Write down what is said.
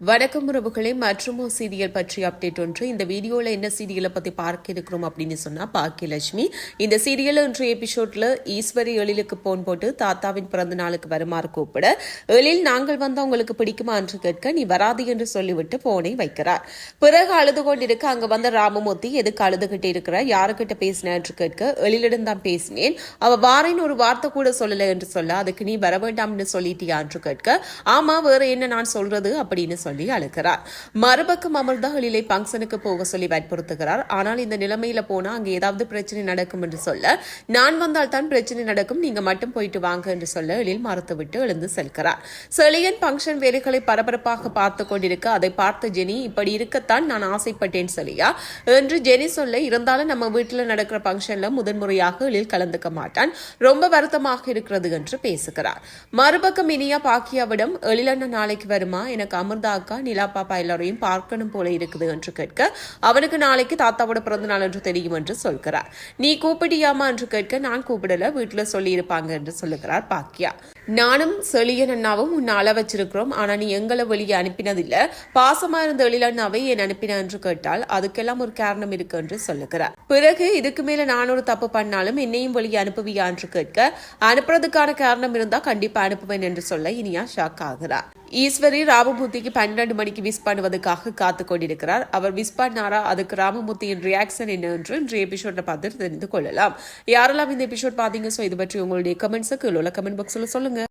வணக்கம் உறவுகளே மற்றும் சீரியல் பற்றி அப்டேட் ஒன்று. இந்த வீடியோவில் என்ன சீரியலை பற்றி பார்க்க இருக்கிறோம் அப்படின்னு சொன்னால் பாக்கியலட்சுமி. இந்த சீரியல் இன்று எபிசோட்ல ஈஸ்வரி எழிலுக்கு போன் போட்டு தாத்தாவின் பிறந்த நாளுக்கு வருமாறு கூப்பிட எழில் நாங்கள் வந்து உங்களுக்கு பிடிக்குமா? என்று கேட்க நீ வராது என்று சொல்லிவிட்டு போனை வைக்கிறார். பிறகு அழுது கொண்டிருக்க அங்க வந்த ராமமூர்த்தி எதுக்கு அழுதுகிட்டு இருக்கிற? யாருக்கிட்ட பேசின? என்று கேட்க எழிலிடம் தான் பேசினேன். அவ வாரேன்னு ஒரு வார்த்தை கூட சொல்லல என்று சொல்ல அதுக்கு நீ வர வேண்டாம்னு சொல்லிட்டியா? என்று கேட்க ஆமா வேற என்ன நான் சொல்றது? அப்படின்னு சொல்லி அழுகிறார். மறுபக்கம் அமர்ந்தா எழிலை பங்கனுக்கு போக சொல்லி வற்புறுத்துகிறார். ஆனால் இந்த நிலைமையில போனா அங்கே ஏதாவது பிரச்சனை நடக்கும் என்று சொல்ல நான் வந்தால் தான் பிரச்சனை நடக்கும் நீங்க மட்டும் போயிட்டு வாங்க என்று சொல்ல எழில் மறுத்துவிட்டு எழுந்து செல்கிறார். செலியன் பங்கன் வேலைகளை பரபரப்பாக பார்த்து கொண்டிருக்க அதை பார்த்த ஜெனி இப்படி இருக்கத்தான் நான் ஆசைப்பட்டேன் சொல்லியா என்று ஜெனி சொல்ல இருந்தாலும் நம்ம வீட்டில் நடக்கிற பங்கன்ல முதன்முறையாக எழில் கலந்துக்க மாட்டான். ரொம்ப வருத்தமாக இருக்கிறது என்று பேசுகிறார். மறுபக்கம் இனியா பாக்கியாவிடம் எழிலண்ண நாளைக்கு வருமா? எனக்கு அமிர்தா அக்கா நிலா பாப்பா எல்லாரையும் பார்க்கணும் போல இருக்குது என்று கேட்க அவனுக்கு நாளைக்கு தாத்தாவோட பிறந்த நாள் என்று தெரியும் என்று சொல்கிறார். நீ கூப்பிட்டியாமா என்று கேட்க நான் கூப்பிடல வீட்டுல சொல்லி இருப்பாங்க என்று சொல்லுகிறார் பாக்கியா. நானும் செழியன் அண்ணாவும் உன்னை அள வச்சிருக்கிறோம். ஆனா நீ எங்களை வெளியே அனுப்பினதில்ல. பாசமா இருந்த எழிலண்ணாவை ஏன் அனுப்பின? என்று கேட்டால் அதுக்கெல்லாம் ஒரு காரணம் இருக்கு என்று சொல்லுகிறார். பிறகு இதுக்கு மேல நான் ஒரு தப்பு பண்ணாலும் என்னையும் வெளியே அனுப்புவியா? என்று கேட்க அனுப்புறதுக்கான காரணம் இருந்தா கண்டிப்பா அனுப்புவேன் என்று சொல்ல இனியா ஷாக் ஆகிறார். ஈஸ்வரி ராமமூர்த்திக்கு பன்னெண்டு மணிக்கு விஷ் பண்ணுவதற்காக காத்து கொண்டிருக்கிறார். அவர் விஷ் பண்ணாரா? அதுக்கு ராமமூர்த்தியின் ரியாக்ஷன் என்ன என்று இன்றைய எபிசோட பார்த்து தெரிந்து கொள்ளலாம். யாரெல்லாம் இந்த எபிசோட் பாத்தீங்க ஸோ இது பற்றி உங்களுடைய கமெண்ட்ஸுக்கு உள்ள கமெண்ட் பாக்ஸ்ல சொல்லுங்க.